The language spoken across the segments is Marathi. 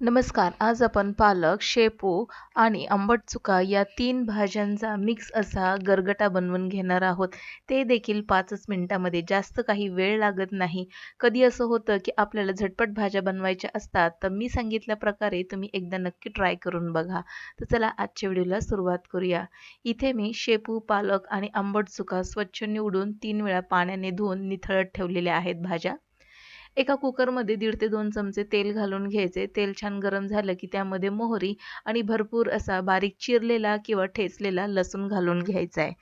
नमस्कार. आज आपण पालक शेपू आणि आंबट चुका या तीन भाज्यांचा मिक्स असा गरगटा बनवून घेणार आहोत. ते देखील पाचच मिनिटामध्ये. जास्त काही वेळ लागत नाही. कधी असं होतं की आपल्याला झटपट भाज्या बनवायच्या असतात तर मी सांगितल्या प्रकारे तुम्ही एकदा नक्की ट्राय करून बघा. तर चला आजच्या व्हिडिओला सुरुवात करूया. इथे मी शेपू पालक आणि आंबट चुका स्वच्छ निवडून तीन वेळा पाण्याने धुवून निथळत ठेवलेल्या आहेत भाज्या. एका कुकरमध्ये दीड ते दोन चमचे तेल घालून घ्यायचे. तेल छान गरम झालं की त्यामध्ये मोहरी आणि भरपूर असा बारीक चिरलेला किंवा ठेचलेला लसूण घालून घ्यायचा आहे.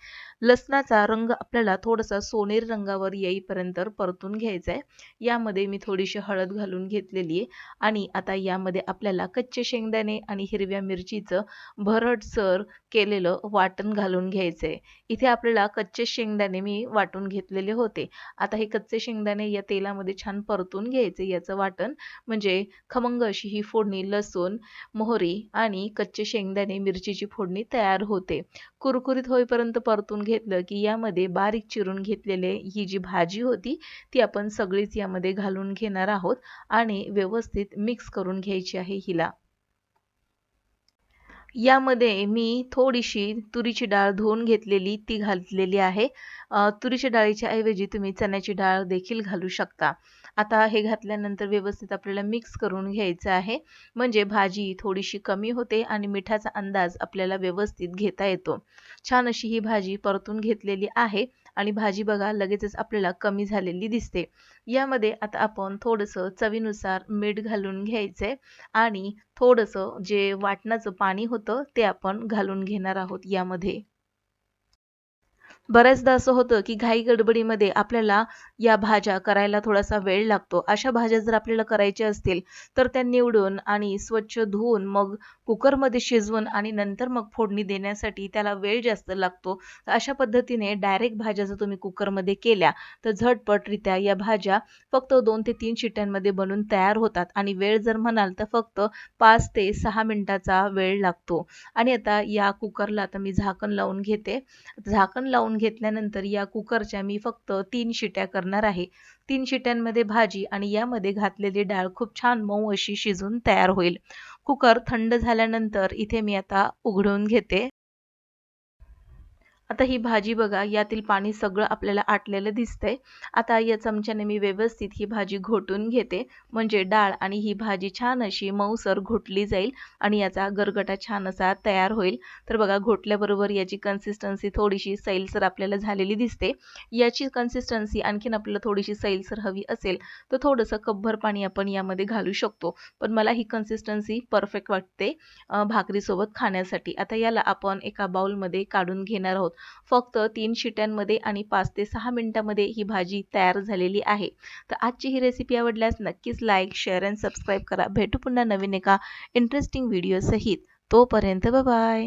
लसणाचा रंग आपल्याला थोडासा सोनेरी रंगावर येईपर्यंत परतून घ्यायचा आहे यामध्ये मी थोडीशी हळद घालून घेतलेली आहे. आणि आता यामध्ये आपल्याला कच्चे शेंगदाणे आणि हिरव्या मिरचीचं भरडसर केलेलं वाटण घालून घ्यायचं आहे इथे आपल्याला कच्चे शेंगदाणे मी वाटून घेतलेले होते. आता हे कच्चे शेंगदाणे या तेलामध्ये छान परतून घ्यायचे याचं वाटण. म्हणजे खमंग अशी ही फोडणी लसूण मोहरी आणि कच्चे शेंगदाणे मिरचीची फोडणी तयार होते. कुरकुरीत होईपर्यंत परतून घेतलं की यामध्ये बारीक चिरून घेतलेले ही जी भाजी होती ती आपण सगळीच यामध्ये घालून घेणार आहोत आणि व्यवस्थित मिक्स करून घ्यायची आहे हिला. यामध्ये मी थोडीशी तुरीची डाळ धुवून घेतलेली ती घातलेली आहे. तुरीच्या डाळीच्या ऐवजी तुम्ही चण्याची डाळ देखील घालू शकता. आता हे घातल्यानंतर व्यवस्थित आपल्याला मिक्स करून घ्यायचं आहे. म्हणजे भाजी थोडीशी कमी होते आणि मिठाचा अंदाज आपल्याला व्यवस्थित घेता येतो. छान अशी ही भाजी परतून घेतलेली आहे आणि भाजी बघा लगेचच आपल्याला कमी झालेली दिसते. यामध्ये आता आपण थोडंसं चवीनुसार मीठ घालून घ्यायचं आणि थोडंसं जे वाटणाचं पाणी होतं ते आपण घालून घेणार आहोत यामध्ये. बऱ्याचदा असं होतं की घाई गडबडीमध्ये आपल्याला या भाज्या करायला थोडासा वेळ लागतो. अशा भाज्या जर आपल्याला करायच्या असतील तर त्या निवडून आणि स्वच्छ धुवून मग कुकरमध्ये शिजवून आणि नंतर मग फोडणी देण्यासाठी त्याला वेळ जास्त लागतो. अशा पद्धतीने डायरेक्ट भाज्या जर तुम्ही कुकरमध्ये केल्या तर झटपटरित्या या भाज्या फक्त दोन ते तीन शिट्ट्यांमध्ये बनून तयार होतात आणि वेळ जर म्हणाल तर फक्त पाच ते सहा मिनिटाचा वेळ लागतो. आणि आता या कुकरला आता मी झाकण लावून घेते. झाकण लावून घेतल्यानंतर या कुकरच्या मी फक्त तीन शिट्या करणार आहे. तीन शिट्यांमध्ये भाजी आणि यामध्ये घातलेली डाळ खूप छान मऊ अशी शिजून तयार होईल. कुकर थंड झाल्यानंतर इथे मी आता उघडून घेते. आता ही भाजी बघा यातील पाणी सगळं आपल्याला आटलेलं दिसतंय. आता या चमच्याने मी व्यवस्थित ही भाजी घोटून घेते. म्हणजे डाळ आणि ही भाजी छान अशी मऊसर घोटली जाईल आणि याचा गरगटा छान असा तयार होईल. तर बघा घोटल्याबरोबर याची कन्सिस्टन्सी थोडीशी सैलसर आपल्याला झालेली दिसते. याची कन्सिस्टन्सी आणखीन आपल्याला थोडीशी सैलसर हवी असेल तर थोडंसं कब्भर पाणी आपण यामध्ये घालू शकतो. पण मला ही कन्सिस्टन्सी परफेक्ट वाटते भाकरीसोबत खाण्यासाठी. आता याला आपण एका बाउलमध्ये काढून घेणार आहोत. फक्त तीन शिट्यांमध्ये आणि पाच ते सहा मिनिटांमध्ये ही भाजी तयार झालेली आहे. तर आजची ही रेसिपी आवडल्यास नक्कीच लाईक शेअर अँड सबस्क्राईब करा. भेटू पुन्हा नवीन एका इंटरेस्टिंग व्हिडिओसहित तोपर्यंत बाय